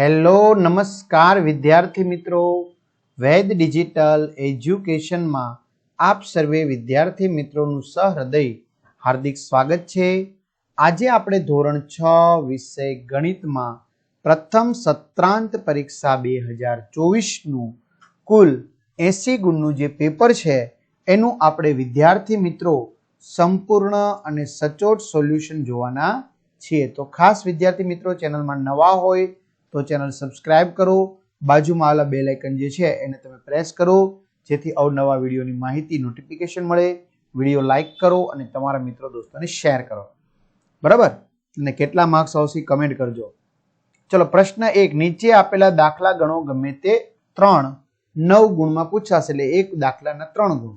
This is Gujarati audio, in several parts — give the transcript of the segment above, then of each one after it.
હેલો, નમસ્કાર વિદ્યાર્થી મિત્રો. વૈદ ડિજિટલ એજ્યુકેશનમાં આપ સર્વે વિદ્યાર્થી મિત્રોનું સહૃદય હાર્દિક સ્વાગત છે. આજે આપણે ધોરણ છ વિષય ગણિતમાં પ્રથમ સત્રાંત પરીક્ષા બે હજાર ચોવીસનું કુલ એસી ગુણનું જે પેપર છે, એનું આપણે વિદ્યાર્થી મિત્રો સંપૂર્ણ અને સચોટ સોલ્યુશન જોવાના છીએ. તો ખાસ વિદ્યાર્થી મિત્રો, ચેનલમાં નવા હોય તો ચેનલ સબસ્ક્રાઇબ કરો. બાજુમાં આવેલા બેલ આઇકન જે છે એને તમે પ્રેસ કરો. જેથી અવનવા વિડીયોની માહિતી નોટિફિકેશન મળે. વીડિયો લાઇક કરો અને તમારા મિત્રો દોસ્તોને શેર કરો. બરાબર? અને કેટલા માર્ક્સ આવશે કમેન્ટ કરજો. ચલો, પ્રશ્ન એક. નીચે આપેલા દાખલા ગણો ગમે તે ત્રણ. નવ ગુણમાં પૂછાશે એટલે એક દાખલાના ત્રણ ગુણ.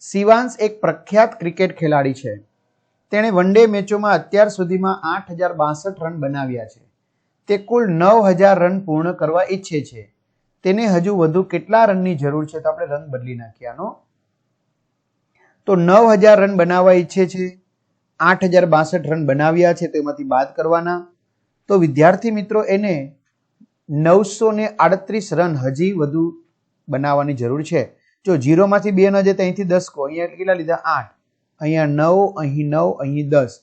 શિવાંશ એક પ્રખ્યાત ક્રિકેટ ખેલાડી છે. તેણે વન ડે મેચોમાં અત્યાર સુધીમાં આઠ હજાર બાસઠ રન બનાવ્યા છે. તે કુલ નવ હજાર રન પૂર્ણ કરવા ઈચ્છે છે. તેને હજુ વધુ કેટલા રનની જરૂર છે તો આપણે રન બદલી નાખીએ આનો. તો નવ હજાર રન બનાવવા ઈચ્છે છે. આઠ હજાર બાસઠ રન બનાવ્યા છે તો એમાંથી બાદ કરવાના. તો વિદ્યાર્થી મિત્રો, એને નવસો ને આડત્રીસ રન હજી વધુ બનાવવાની જરૂર છે. જો જીરોમાંથી બે ન જાય તો અહીંથી દસ કો, અહીંયા કેટલા લીધા? આઠ. અહીંયા નવ, અહીં નવ, અહીં દસ.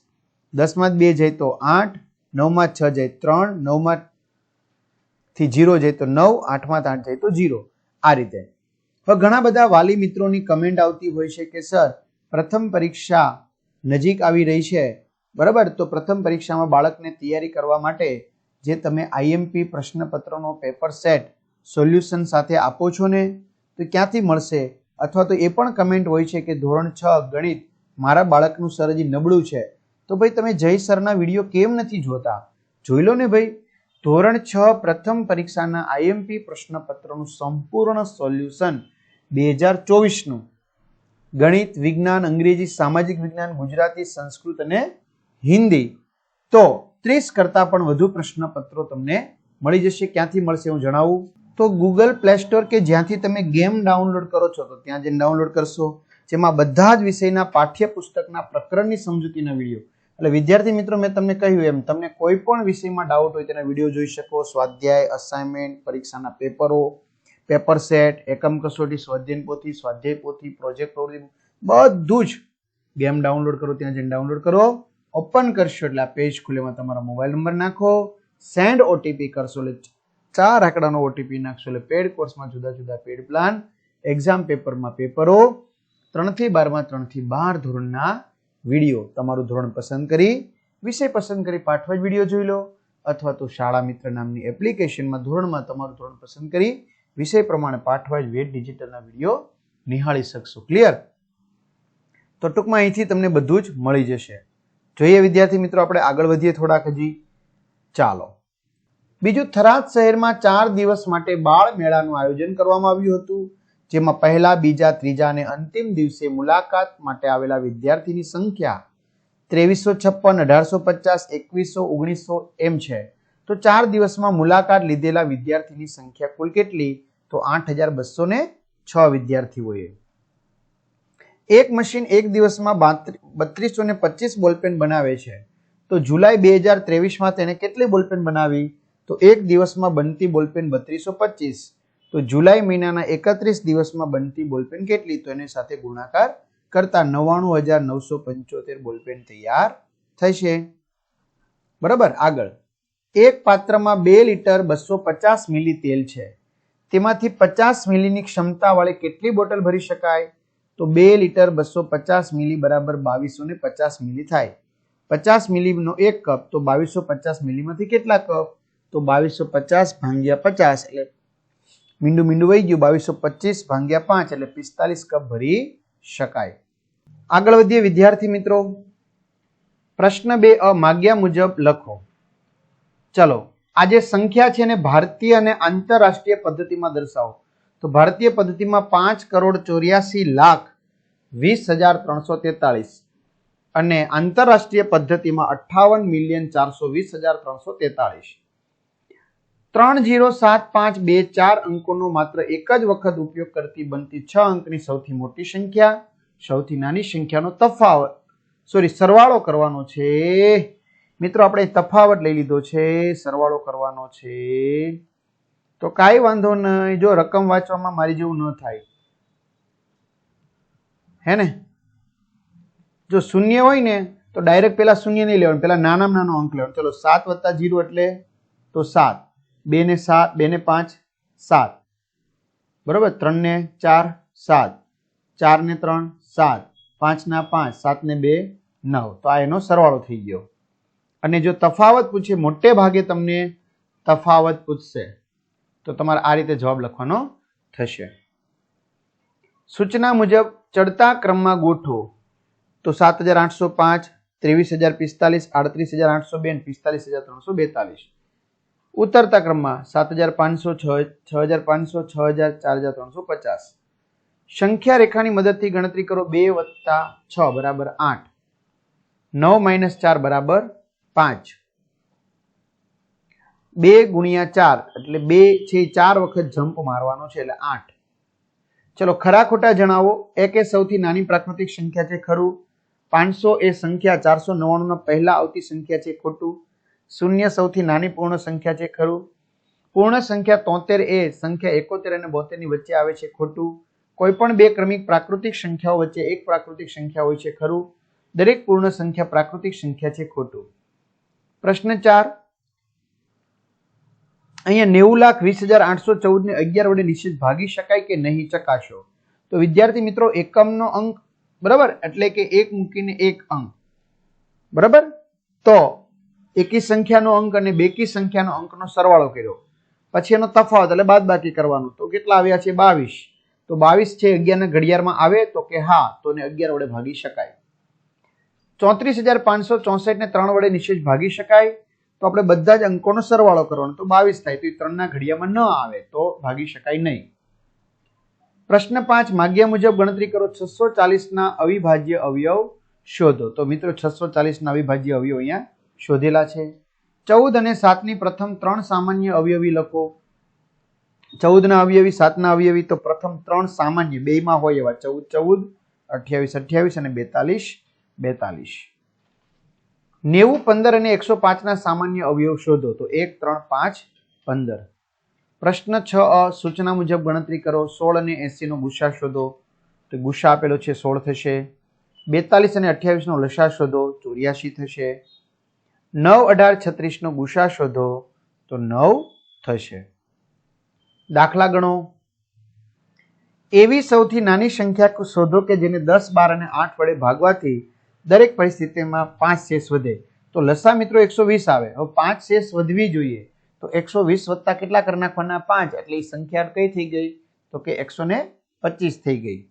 દસમાં બે જાય તો આઠ. નવમાં છ જાય ત્રણ, નવમાં થી જીરો જાય તો નવ, આઠમાં આઠ જાય તો જીરો. આ રીતે. હવે ઘણા બધા વાલી મિત્રોની કમેન્ટ આવતી હોય છે કે, સર, પ્રથમ પરીક્ષા નજીક આવી રહી છે. બરાબર? તો પ્રથમ પરીક્ષામાં બાળકને તૈયારી કરવા માટે જે તમે આઈએમપી પ્રશ્નપત્રનો પેપર સેટ સોલ્યુશન સાથે આપો છો ને, તો ક્યાંથી મળશે? અથવા તો એ પણ કમેન્ટ હોય છે કે, ધોરણ છ ગણિત મારા બાળકનું સર હજી નબળું છે. તો ભાઈ તમે જય સરના વીડિયો કેમ નથી જોતા? જોઈ લો ને ભાઈ. ધોરણ છ પ્રથમ પરીક્ષાના આઈએમપી પ્રશ્નપત્રનું સંપૂર્ણ સોલ્યુશન બે હજાર ચોવીસનું. ગણિત, વિજ્ઞાન, અંગ્રેજી, સામાજિક વિજ્ઞાન, ગુજરાતી, સંસ્કૃત અને હિન્દી. તો ત્રીસ કરતાં પણ વધુ પ્રશ્નપત્રો તમને મળી જશે. ક્યાંથી મળશે હું જણાવું? તો ગૂગલ પ્લે સ્ટોર કે જ્યાંથી તમે ગેમ ડાઉનલોડ કરો છો, તો ત્યાં જઈને ડાઉનલોડ કરશો. જેમાં બધા જ વિષયના પાઠ્યપુસ્તકના પ્રકરણની સમજૂતીના વીડિયો એટલે વિદ્યાર્થી મિત્રો, મેં તમને કહ્યું એમ, તમને કોઈ પણ વિષયમાં ડાઉટ હોય તેના વીડિયો જોઈ શકો. સ્વાધ્યાય અસાઇનમેન્ટ પરીક્ષાના પેપરો પેપર સેટ એકમ કસોટી સ્વાધ્યાય પોથી સ્વાધ્યાય પોથી પ્રોજેક્ટ પ્રવૃત્તિ, બધું જ ગેમ ડાઉનલોડ કરો, ત્યાં જઈને ડાઉનલોડ કરો. ઓપન કરશો એટલે આ પેજ ખુલેમાં તમારો મોબાઈલ નંબર નાખો. સેન્ડ ઓટીપી કરશો એટલે ચાર આંકડાનો ઓટીપી નાખશો એટલે પેડ કોર્સમાં જુદા જુદા પેડ પ્લાન એક્ઝામ પેપરમાં પેપરો ત્રણથી બારમાં ત્રણથી બાર ધોરણના વીડિયો તમારું ધોરણ પસંદ કરી, વિષય પસંદ કરી પાઠવા જ વીડિયો જોઈ લો, અથવા તો શાળા મિત્ર નામની એપ્લિકેશનમાં ધોરણમાં તમારું ધોરણ પસંદ કરી, વિષય પ્રમાણે પાઠવા જ વેટ ડિજિટલના વીડિયો નિહાળી શકશો. ક્લિયર તો ટૂંકમાં અહીંથી તમને બધું જ મળી જશે. જોઈએ વિદ્યાર્થી મિત્રો, આપણે આગળ વધીએ થોડાક હજી. ચાલો. બીજું થરાદ શહેરમાં ચાર દિવસ માટે બાળ મેળાનું આયોજન કરવામાં આવ્યું હતું. જેમાં પહેલા, બીજા, ત્રીજા અને અંતિમ દિવસે મુલાકાત માટે આવેલા વિદ્યાર્થીની સંખ્યા ત્રેવીસો છપ્પન, અઢારસો પચાસ, એકવીસો, ઓગણીસો એમ છે. તો ચાર દિવસમાં મુલાકાત લીધેલા વિદ્યાર્થીની સંખ્યા કુલ કેટલી? તો આઠ હજાર બસો ને છ વિદ્યાર્થીઓએ. એક મશીન એક દિવસમાં બત્રીસો ને પચીસ બોલપેન બનાવે છે. તો જુલાઈ બે હજાર ત્રેવીસમાં તેને કેટલી બોલપેન બનાવી? તો એક દિવસમાં બનતી બોલપેન બત્રીસો પચીસ. તો જુલાઈ મહિનાના એકત્રીસ દિવસમાં બનતી બોલપેન કેટલી? તો એની સાથે ગુણાકાર કરતા નવ્વાણું હજાર નવસો પંચોતેર બોલપેન તૈયાર થશે. બરાબર? આગળ. એક પાત્રમાં બે લીટર બસો પચાસ મિલી તેલ છે. તેમાંથી પચાસ મિલીની ક્ષમતાવાળી કેટલી બોટલ ભરી શકાય? તો બે લીટર બસો પચાસ મિલી બરાબર બાવીસો ને પચાસ મિલી થાય. પચાસ મિલીનો એક કપ, તો બાવીસો પચાસ મિલીમાંથી કેટલા કપ? તો બાવીસો પચાસ ભાંગ્યા પચાસ, એટલે મીંડું મીંડું વહી ગયું, બાવીસો પચીસ ભાંગ્યા પાંચ એટલે પિસ્તાલીસ કપ ભરી શકાય. આગળ વધીએ વિદ્યાર્થી મિત્રો. પ્રશ્ન બે અ માગ્યા મુજબ લખો. ચલો આ જે સંખ્યા છે ને ભારતીય અને આંતરરાષ્ટ્રીય પદ્ધતિમાં દર્શાવો. તો ભારતીય પદ્ધતિમાં પાંચ કરોડ ચોર્યાસી લાખ વીસ હજાર ત્રણસો તેતાળીસ અને આંતરરાષ્ટ્રીય પદ્ધતિમાં અઠ્ઠાવન મિલિયન ચારસો વીસ હજાર ત્રણસો તેતાળીસ. ત્રણ જીરો સાત પાંચ બે ચાર અંકોનો માત્ર એક જ વખત ઉપયોગ કરતી બનતી છ અંકની સૌથી મોટી સંખ્યા, સૌથી નાની સંખ્યાનો તફાવત. સોરી સરવાળો કરવાનો છે. મિત્રો, આપણે તફાવત લઈ લીધો છે. સરવાળો કરવાનો છે. તો કાંઈ વાંધો નહીં. જો રકમ વાંચવામાં મારી જેવું ન થાય. હે ને? જો શૂન્ય હોય ને, તો ડાયરેક્ટ પેલા શૂન્ય નહીં લેવાનું. પેલા નાનામાં નાનો અંક લેવાનો. ચલો, સાત વત્તા જીરો એટલે તો સાત. બે ને સાત બે ને પાંચ, સાત. બરોબર? ત્રણ ને ચાર, સાત. ચાર ને ત્રણ, સાત. પાંચ ના પાંચ સાત ને બે, નવ. તો આ એનો સરવાળો થઈ ગયો. અને જો તફાવત પૂછે, મોટે ભાગે તમને તફાવત પૂછશે. તો તમારે આ રીતે જવાબ લખવાનો થશે. સૂચના મુજબ ચડતા ક્રમમાં ગોઠવો. તો સાત હજાર આઠસો પાંચ, ત્રેવીસ હજાર પિસ્તાલીસ, આડત્રીસ હજાર આઠસો બે પિસ્તાલીસ હજાર ત્રણસો બેતાલીસ. ઉતરતા ક્રમમાં સાત હજાર પાંચસો છ છ હજાર પાંચસો, છ હજાર ચાર હજાર ત્રણસો પચાસ. સંખ્યા રેખાની મદદથી ગણતરી કરો બે વત્તા છ બરાબર આઠ. નવ માઇનસ ચાર બરાબર પાંચ. બે ગુણ્યા ચાર, એટલે બે છે ચાર વખત જમ્પ મારવાનો છે, એટલે આઠ. ચલો, ખરા ખોટા જણાવો. એક એ સૌથી નાની પ્રાકૃતિક સંખ્યા છે ખરું. પાંચસો એ સંખ્યા ચારસો નવ્વાણુંના પહેલા આવતી સંખ્યા છે ખોટું. શૂન્ય સૌથી નાની પૂર્ણ સંખ્યા છે ખરું? પૂર્ણ સંખ્યા તોતેર એ સંખ્યા એકોતેર અને બોતેરની વચ્ચે આવે છે ખોટું. કોઈ પણ બે ક્રમિક પ્રાકૃતિક સંખ્યાઓ વચ્ચે એક પ્રાકૃતિક સંખ્યા હોય છે ખરું? દરેક પૂર્ણ સંખ્યા પ્રાકૃતિક સંખ્યા છે ખોટું. પ્રશ્ન ચાર. અહીંયા નેવું લાખ વીસ હજાર આઠસો ચૌદ ને અગિયાર વડે નિશ્ચિત ભાગી શકાય કે નહીં ચકાશો? તો વિદ્યાર્થી મિત્રો, એકમનો અંક, બરાબર? એટલે કે એક મૂકીને એક અંક. બરાબર? તો એકી સંખ્યાનો અંક અને બેકી સંખ્યાનો અંકનો સરવાળો કર્યો. પછી એનો તફાવત એટલે બાદ બાકી કરવાનું. તો કેટલા આવ્યા છે? બાવીસ. તો બાવીસ છે અગિયારના ઘડિયાળમાં આવે તો કે હા, તો ને અગિયાર વડે ભાગી શકાય. ચોત્રીસ હજાર પાંચસો ચોસઠ ને ત્રણ વડે નિશેષ ભાગી શકાય. તો આપણે બધા જ અંકોનો સરવાળો કરવાનો. તો બાવીસ થાય તો એ ત્રણના ઘડિયામાં ન આવે તો ભાગી શકાય નહીં. પ્રશ્ન પાંચ, માગ્યા મુજબ ગણતરી કરો છસો ચાલીસના અવિભાજ્ય અવયવ શોધો. તો મિત્રો, છસો ચાલીસના અવિભાજ્ય અવયવ અહીંયા શોધેલા છે. ચૌદ અને સાતની પ્રથમ ત્રણ સામાન્ય અવયવી લખો. ચૌદના અવયવી, સાતના અવયવી તો પ્રથમ ત્રણ સામાન્ય, બેમાં હોય એવા. ચૌદ ચૌદ, અઠ્યાવીસ અઠ્યાવીસ અને બેતાલીસ બેતાલીસ. નેવું, પંદર અને એકસો પાંચના સામાન્ય અવયવ શોધો તો એક, ત્રણ, પાંચ, પંદર. પ્રશ્ન છ અ, સૂચના મુજબ ગણતરી કરો. સોળ અને એંસીનો ગુસ્સા શોધો. તો ગુસ્સા આપેલો છે સોળ થશે. બેતાલીસ અને અઠ્યાવીસનો લસા શોધો. ચોર્યાસી થશે. નવ અઢાર છત્રીસનો ગુસા શોધો તો નવ થશે. દાખલા ગણો. એવી સૌથી નાની સંખ્યા શોધો કે જેને દસ, બાર અને આઠ વડે ભાગવાથી દરેક પરિસ્થિતિમાં પાંચ શેષ વધે. તો લસા મિત્રો એકસો વીસ આવે. હવે પાંચ શેષ વધવી જોઈએ. તો એકસો વીસ વત્તા કેટલા કરી નાખવાના? પાંચ. એટલે એ સંખ્યા કઈ થઈ ગઈ? તો કે એકસો ને પચીસ થઈ ગઈ.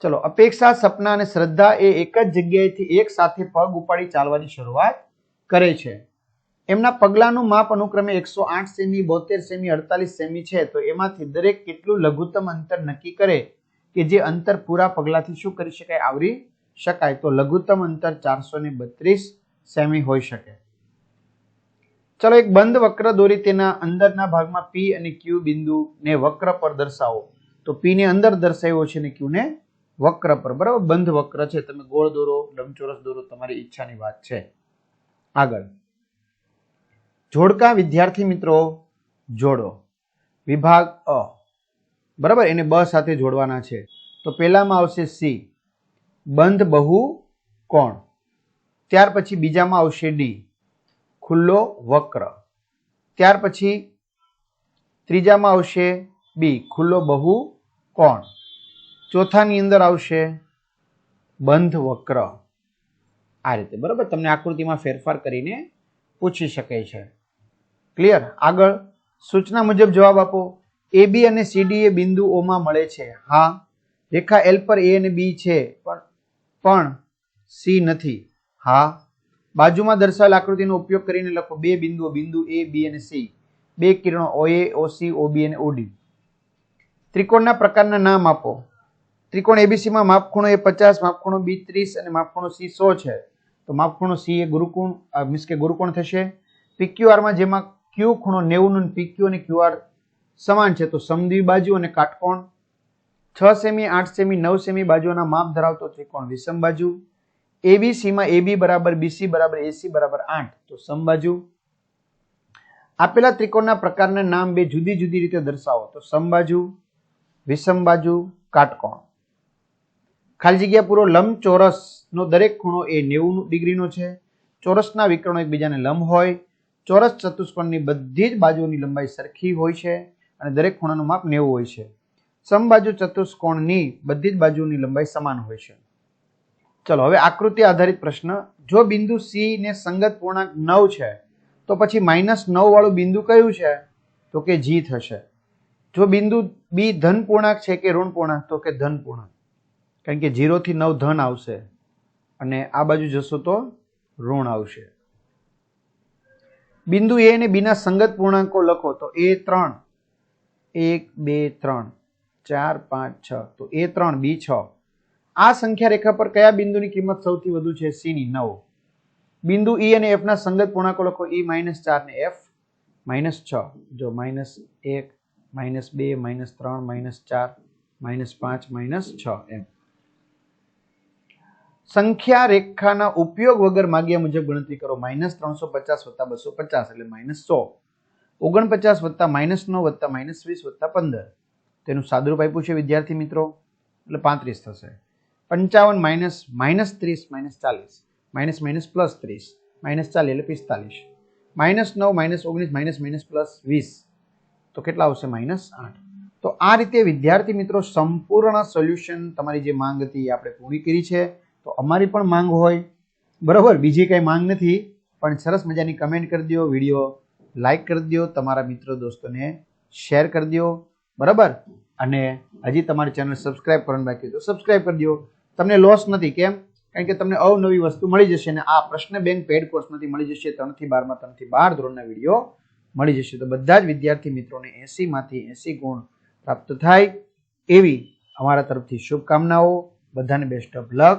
ચલો, અપેક્ષા, સપના અને શ્રદ્ધા એ એક જ જગ્યાએથી એક સાથે પગ ઉપાડી ચાલવાની શરૂઆત કરે છે. એમના પગલાંનું માપ અનુક્રમે એકસો આઠ સેમી, બોતેર સેમી, અડતાલીસ સેમી છે. તો એમાંથી દરેક કેટલું લઘુત્તમ અંતર નક્કી કરે કે જે અંતર પૂરા પગલાથી શું કરી શકાય, આવરી શકાય? તો લઘુત્તમ અંતર ચારસો ને બત્રીસ સેમી હોઈ શકે. ચલો એક બંધ વક્ર દોરી તેના અંદરના ભાગમાં પી અને ક્યુ બિંદુને વક્ર પર દર્શાવો. તો પી ને અંદર દર્શાવ્યો છે ને ક્યુ ને વક્ર પર. બરાબર? બંધ વક્ર છે. તમે ગોળ દોરો, લંબચોરસ દોરો, તમારી ઈચ્છાની વાત છે. આગળ. જોડકા વિદ્યાર્થી મિત્રો, જોડો. વિભાગ અ. બરાબર? એને બ સાથે જોડવાના છે. તો પહેલામાં આવશે સી. બંધ બહુ કોણ? ત્યાર પછી બીજામાં આવશે ડી. ખુલ્લો વક્ર. ત્યાર પછી ત્રીજામાં આવશે બી. ખુલ્લો બહુ કોણ? ચોથાની અંદર આવશે બંધ વક્ર. આ રીતે. બરાબર? તમને આકૃતિમાં ફેરફાર કરીને પૂછી શકે છે. ક્લિયર આગળ સૂચના મુજબ જવાબ આપો. એ બી અને સીડી એ બિંદુ ઓમાં મળે છે. હા. રેખા એલ પર એ અને બી છે, પણ પણ સી નથી. હા. બાજુમાં દર્શાવેલ આકૃતિનો ઉપયોગ કરીને લખો. બે બિંદુઓ, બિંદુ એ બી અને સી બે કિરણો ઓ એ ઓ સી ઓ બી અને ઓડી ત્રિકોણના પ્રકારના નામ આપો. ત્રિકોણ એબીસીમાં માપખૂણો એ પચાસ, માપખૂણો બી ત્રીસ અને માપખૂણો સી સો છે. તો માપખૂણો સી એ ગુરુકોણ મીન્સ કે ગુરુકોણ થશે. પીક્યુઆરમાં જેમાં ક્યુ ખૂણો નેવું નું પીક્યુ અને ક્યુઆર સમાન છે, તો સમદ્વિ બાજુ અને કાટકોણ. છ સેમી, આઠ સેમી, નવ સેમી બાજુના માપ ધરાવતો ત્રિકોણ વિષમ બાજુ. એબીસીમાં એબી બરાબર બીસી બરાબર એસી બરાબર આઠ, તો સમબાજુ આપેલા ત્રિકોણના પ્રકારના નામ બે જુદી જુદી રીતે દર્શાવો, તો સમબાજુ વિષમબાજુ કાટકોણ. ખાલી જગ્યા પૂરો લંબ ચોરસનો દરેક ખૂણો એ નેવું ડિગ્રીનો છે. ચોરસના વિકર્ણો એકબીજાને લંબ હોય. ચોરસ ચતુષ્કોણની બધી જ બાજુઓની લંબાઈ સરખી હોય છે અને દરેક ખૂણાનું માપ નેવું હોય છે. સમબાજુ ચતુષ્કોણની બધી જ બાજુની લંબાઈ સમાન હોય છે. ચલો, હવે આકૃતિ આધારિત પ્રશ્ન. જો બિંદુ સી ને સંગત પૂર્ણાંક નવ છે, તો પછી માઇનસ નવ વાળું બિંદુ કયું છે? તો કે જી થશે. જો બિંદુ બી ધન પૂર્ણાંક છે કે ઋણ પૂર્ણાંક, તો કે ધન પૂર્ણાંક. કારણ કે જીરોથી નવ ધન આવશે અને આ બાજુ જશો તો ઋણ આવશે. બિંદુ એ અને બીના સંગત પૂર્ણાંકો લખો તો એ ત્રણ, એક, બે, ત્રણ, ચાર, પાંચ, છ. તો એ ત્રણ બી છ. આ સંખ્યા રેખા પર કયા બિંદુની કિંમત સૌથી વધુ છે? સી ની નવ. બિંદુ ઈ અને એફ ના સંગત પૂર્ણાંકો લખો. ઈ માઇનસ ચાર ને એફ માઇનસ છ. જો માઇનસ એક, માઇનસ બે, માઇનસ ત્રણ, માઇનસ ચાર, માઇનસ પાંચ, માઇનસ છ એમ. સંખ્યા રેખાના ઉપયોગ વગર માગ્યા મુજબ ગણતરી કરો. માઇનસ ત્રણસો પચાસ વત્તા બસો પચાસ એટલે માઇનસ સો. ઓગણપચાસ વત્તા માઇનસ નવ વત્તા માઇનસ વીસ વત્તા પંદર. તેનું સાદુરૂપ આપ્યું છે વિદ્યાર્થી મિત્રો. એટલે પાંત્રીસ થશે. પંચાવન માઇનસ માઇનસ ત્રીસ, માઇનસ ચાલીસ. માઇનસ માઇનસ પ્લસ ત્રીસ. માઇનસ ચાલીસ એટલે પિસ્તાલીસ. માઇનસ નવ, માઇનસ ઓગણીસ, માઇનસ માઇનસ પ્લસ વીસ. તો કેટલા આવશે? માઇનસ આઠ. તો આ રીતે વિદ્યાર્થી મિત્રો સંપૂર્ણ સોલ્યુશન તમારી જે માંગ હતી એ આપણે પૂરી કરી છે. તો અમારી પણ માંગ હોય. બરાબર, બીજી કંઈ માંગ નથી, પણ સરસ મજાની કમેન્ટ કરી દો વીડિયો લાઈક કરી દો તમારા મિત્રો દોસ્તોને શેર કરી દો બરાબર? અને હજી તમારી ચેનલ સબસ્ક્રાઇબ કરવાનું બાકી તો સબસ્ક્રાઇબ કરી દો તમને લોસ નથી, કેમ? કારણ કે તમને અવનવી વસ્તુ મળી જશે અને આ પ્રશ્ન બેંક પેડ કોર્સમાંથી મળી જશે, ત્રણથી બારમાં ત્રણથી બાર ધોરણના વીડિયો મળી જશે. તો બધા જ વિદ્યાર્થી મિત્રોને એસીમાંથી એસી ગુણ પ્રાપ્ત થાય. એવી અમારા તરફથી શુભકામનાઓ. બધાને બેસ્ટ ઓફ લક